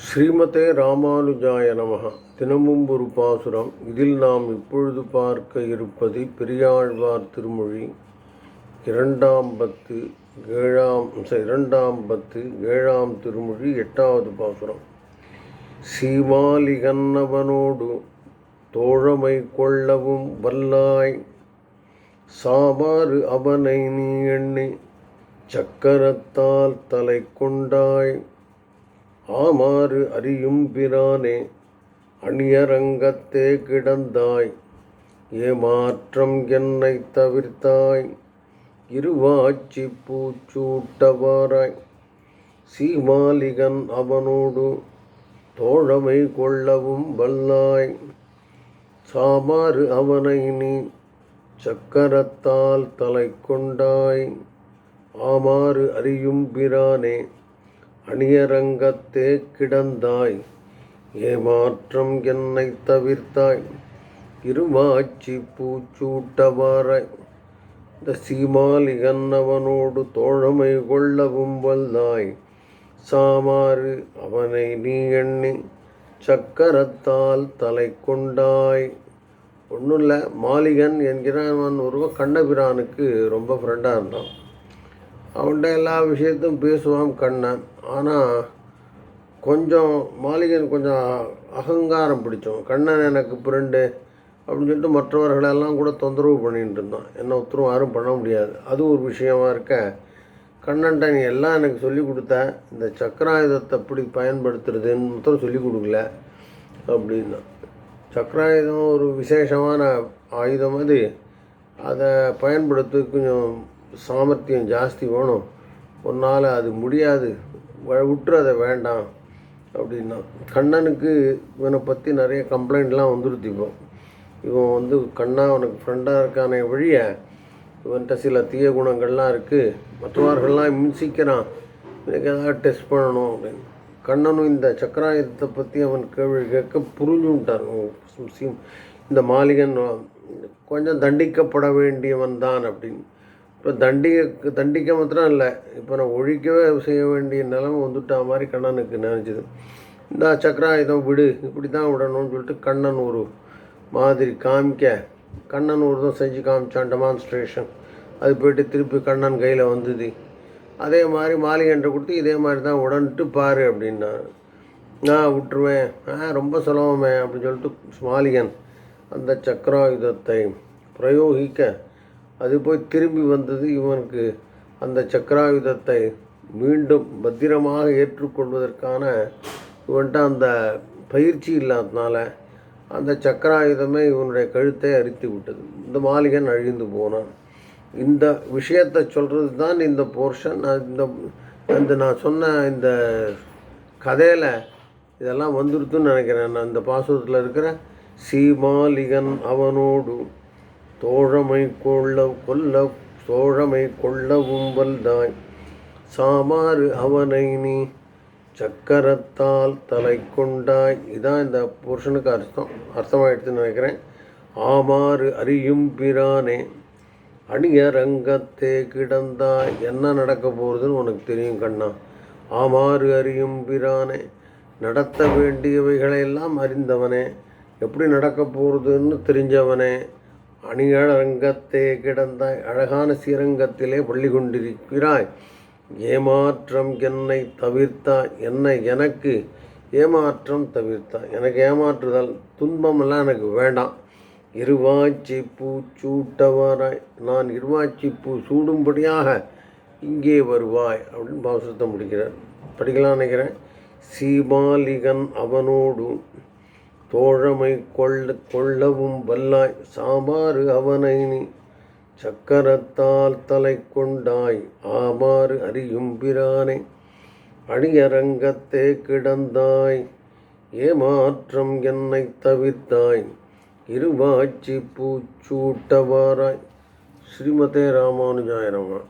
ஸ்ரீமதே ராமானுஜாய நமக தினமும் ஒரு பாசுரம். இதில் நாம் இப்பொழுது பார்க்க இருப்பது பெரியாழ்வார் திருமொழி. இரண்டாம் பத்து ஏழாம் ச- இரண்டாம் பத்து ஏழாம் திருமொழி எட்டாவது பாசுரம். சீமாலிகன்னவனோடு தோழமை கொள்ளவும் வல்லாய். சாமாறு அவனை நீ எண்ணி சக்கரத்தால் தலை கொண்டாய். ஆமாறு அறியும் பிரானே அணியரங்கத்தே கிடந்தாய் ஏமாற்றம் என்னை தவிர்த்தாய் இருவாச்சி பூச்சூட்டவாராய். சீமாலிகன் அவனோடு தோழமை கொள்ளவும் வல்லாய். சாமாறு அவனை நீ சக்கரத்தால் தலை கொண்டாய். ஆமாறு அறியும் பிரானே அணியரங்கத்தே கிடந்தாய் ஏமாற்றம் என்னை தவிர்த்தாய் இருவாச்சி பூச்சூட்டவாராய் இந்த சீமாலிகன் அவனோடு தோழமை கொள்ளவும் வல்லாய் சாமாறு அவனை நீ எண்ணி சக்கரத்தால் தலை கொண்டாய். ஒன்றும் இல்லை மாலிகன் என்கிறவன் ஒருவன் கண்ணபிரானுக்கு ரொம்ப ஃப்ரெண்டாக இருந்தான். அவன்கிட்ட எல்லா விஷயத்தையும் பேசுவான் கண்ணன். ஆனால் கொஞ்சம் மாளிகன் கொஞ்சம் அகங்காரம் பிடிச்சோம் கண்ணன் எனக்கு ஃப்ரெண்டு அப்படின்னு சொல்லிட்டு மற்றவர்களெல்லாம் கூட தொந்தரவு பண்ணிகிட்டு இருந்தான். என்ன ஒருத்தரும் யாரும் பண்ண முடியாது. அது ஒரு விஷயமா இருக்க கண்ணன்ட்ட நீ எல்லாம் எனக்கு சொல்லி கொடுத்த இந்த சக்கராயுதத்தை எப்படி பயன்படுத்துறதுன்னு மாத்திரம் சொல்லி கொடுக்கல அப்படின்னா. சக்கராயுதம் ஒரு விசேஷமான ஆயுதம் அது. அதை பயன்படுத்த கொஞ்சம் சாமர்த்தியம் ஜாஸ்தி வேணும். உன்னால் அது முடியாது. வ- அதை வேண்டாம். அப்படின்னா கண்ணனுக்கு இவனை பற்றி நிறைய கம்ப்ளைண்ட்லாம் வந்துருது இப்போ. இவன் வந்து கண்ணா அவனுக்கு ஃப்ரெண்டாக இருக்கானே வழிய இவன்கிட்ட சில தீய குணங்கள்லாம் இருக்குது மற்றவர்கள்லாம் மின்சிக்கிறான் எனக்கு ஏதாவது டெஸ்ட் பண்ணணும் அப்படின்னு. கண்ணனும் இந்த சக்கராயுதத்தை பற்றி அவன் கேள்வி கேட்க புரிஞ்சுட்டான். இந்த மாளிகன் கொஞ்சம் தண்டிக்கப்பட வேண்டியவன் தான் அப்படின்னு. இப்போ தண்டிக்க தண்டிக்க மாத்திரம் இல்லை. இப்போ நான் ஒழிக்கவே செய்ய வேண்டிய நிலைமை வந்துட்டா மாதிரி கண்ணனுக்கு நினச்சிது இந்த சக்கரா இதை விடு இப்படி தான் விடணும்னு சொல்லிட்டு கண்ணன் ஒரு மாதிரி காமிக்க கண்ணன் ஒரு தான் செஞ்சு காமிச்சான் டெமான்ஸ்ட்ரேஷன் அது போயிட்டு திருப்பி கண்ணன் கையில் வந்தது. அதே மாதிரி மாளிகன்ற கொடுத்து இதே மாதிரி தான் உடன்ட்டு பாரு அப்படின்னாரு. நான் விட்டுருவேன். ஆ ரொம்ப சுலபமே அப்படின்னு சொல்லிட்டு மாளிகன் அந்த சக்கராயுதத்தை பிரயோகிக்க அது போய் திரும்பி வந்தது இவனுக்கு அந்த சக்கராயுதத்தை மீண்டும் பத்திரமாக ஏற்றுக்கொள்வதற்கான இவன்ட்ட அந்த பயிற்சி இல்லாததுனால அந்த சக்கராயுதமே இவனுடைய கழுத்தை அரித்து விட்டது. இந்த மாளிகன் அழிந்து போனான். இந்த விஷயத்தை சொல்கிறது தான் இந்த போர்ஷன் இந்த இந்த நான் சொன்ன இந்த கதையில் இதெல்லாம் வந்துருத்துன்னு நினைக்கிறேன். நான் இந்த பாசுரத்தில் இருக்கிற சீமாலிகன் அவனோடு தோழமை கொள்ள கொல்ல தோழமை கொள்ளவும் வல்தாய். சாமாறு அவனை நீ சக்கரத்தால் தலை கொண்டாய். இதான் இந்த புருஷனுக்கு அர்த்தம். அர்த்தமாயிடுதுன்னு நினைக்கிறேன். ஆமாறு அறியும் பிரானே அணியரங்கத்தே கிடந்தாய். என்ன நடக்க போகிறதுன்னு உனக்கு தெரியும் கண்ணா. ஆமாறு அறியும் பிரானே நடத்த வேண்டியவைகளையெல்லாம் அறிந்தவனே. எப்படி நடக்க போகிறதுன்னு தெரிஞ்சவனே. அணியழங்கத்தே கிடந்தாய் அழகான ஸ்ரீரங்கத்திலே பள்ளி கொண்டிருக்கிறாய் ஏமாற்றம் என்னை தவிர்த்தாய் என்னை எனக்கு ஏமாற்றம் தவிர்த்தாய் எனக்கு ஏமாற்றுதல் துன்பமெல்லாம் எனக்கு வேண்டாம். இருவாச்சி பூ சூட்டவாராய் நான் இருவாச்சி பூ சூடும்படியாக இங்கே வருவாய் அப்படின்னு பாவசத்தை முடிக்கிறார். படிக்கலாம் நினைக்கிறேன். சீமாலிகன் அவனோடு தோழமை கொள்ள கொள்ளவும் வல்லாய் சாமாறு அவனை நீ சக்கரத்தால் தலை கொண்டாய் ஆமாறு அறியும் பிரானே அணியரங்கத்தே கிடந்தாய் ஏமாற்றம் என்னை தவிர்த்தாய் இருவாச்சி பூச்சூட்டவாராய். ஸ்ரீமதே ராமானுஜாயிரமா